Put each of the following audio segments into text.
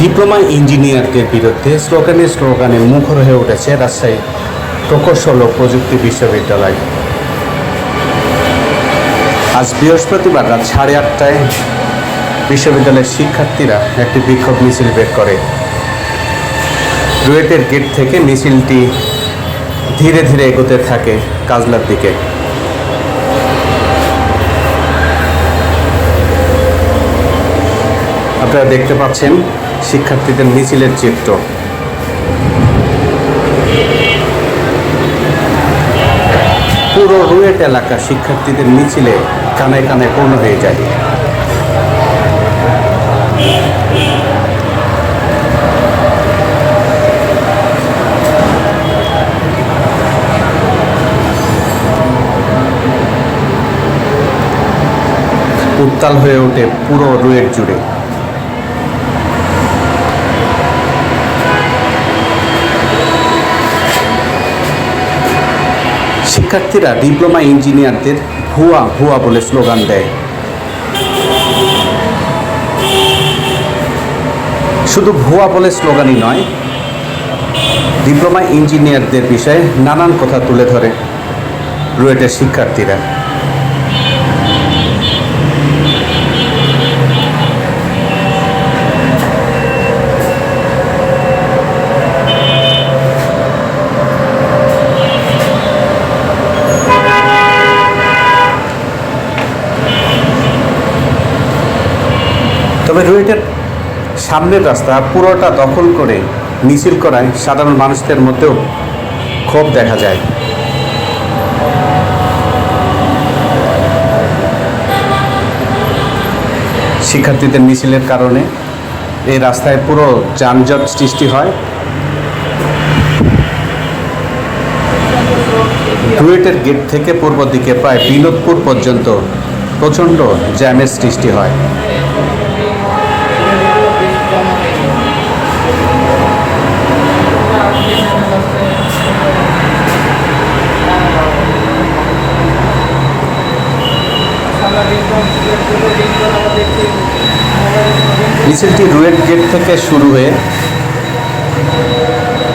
Diploma ইঞ্জিনিয়ারদের বিরুদ্ধে স্লোগানে স্লোগানে মুখর হয়ে উঠেছে রাজশাহী প্রকৌশল ও প্রযুক্তি বিশ্ববিদ্যালয়। আজ বৃহস্পতিবার রাত সাড়ে আটটায় বিশ্ববিদ্যালয়ের শিক্ষার্থীরা একটি বিক্ষোভ মিছিল বের করে। রুয়েটের গেট থেকে মিছিলটি ধীরে ধীরে এগোতে থাকে কাজলার দিকে। আপনারা দেখতে পাচ্ছেন শিক্ষার্থীদের মিছিলের চিত্র। পুরো রুয়েট এলাকা শিক্ষার্থীদের মিছিলে কানায় কানায় পূর্ণ হয়ে যায়। উত্তাল হয়ে ওঠে পুরো রুয়েট জুড়ে। শিক্ষার্থীরা ডিপ্লোমা ইঞ্জিনিয়ারদের ভুয়া ভুয়া বলে স্লোগান দেয়। শুধু ভুয়া বলে স্লোগানই নয়, ডিপ্লোমা ইঞ্জিনিয়ারদের বিষয়ে নানান কথা তুলে ধরে রুয়েটের শিক্ষার্থীরা তবে রুয়েটের সামনের রাস্তা পুরোটা দখল করে মিছিল করায় সাধারণ মানুষদের মধ্যেও ক্ষোভ দেখা যায়। শিক্ষার্থীদের মিছিলের কারণে এই রাস্তায় পুরো যানজট সৃষ্টি হয়। রুয়েটের গেট থেকে পূর্ব দিকে প্রায় বিনোদপুর পর্যন্ত প্রচণ্ড জ্যামের সৃষ্টি হয়। মিছিলটি রুয়েট গেট থেকে শুরু হয়ে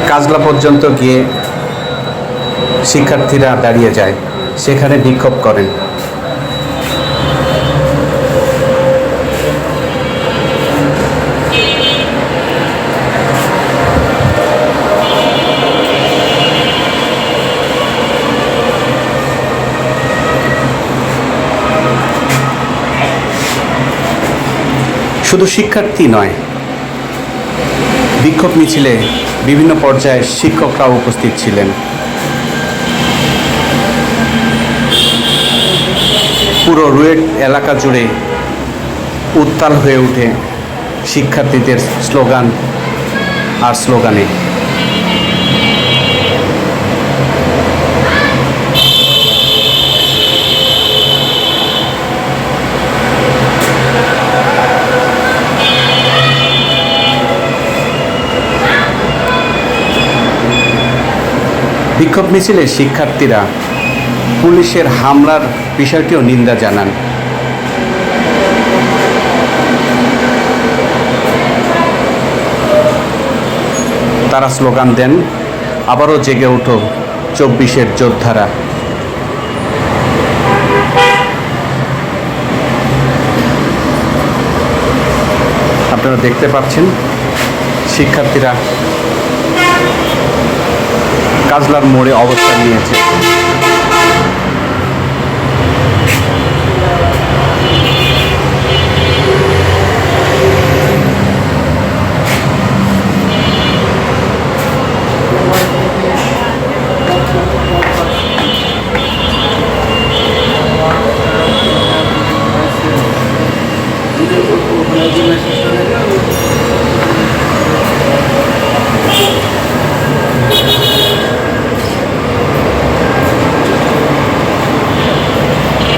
কাজলা পর্যন্ত গিয়ে শিক্ষার্থীরা দাঁড়িয়ে যায়। সেখানে বিক্ষোভ করেন। শুধু শিক্ষার্থী নয়, বিক্ষোভ মিছিলে বিভিন্ন পর্যায়ে শিক্ষকরাও উপস্থিত ছিলেন। পুরো রুয়েট এলাকা জুড়ে উত্তাল হয়ে ওঠে শিক্ষার্থীদের স্লোগান আর স্লোগানে। বিক্ষোভ মিছিলে শিক্ষার্থীরা পুলিশের হামলার বিষয়টিও নিন্দা জানান। তারা স্লোগান দেন, আবারও জেগে ওঠো চব্বিশের যোদ্ধারা। আপনারা দেখতে পাচ্ছেন, শিক্ষার্থীরা কাজলার মোড়ে অবস্থান নিয়েছে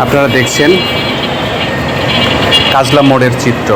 আপনারা দেখছেন কাজলা মোড়ের চিত্র।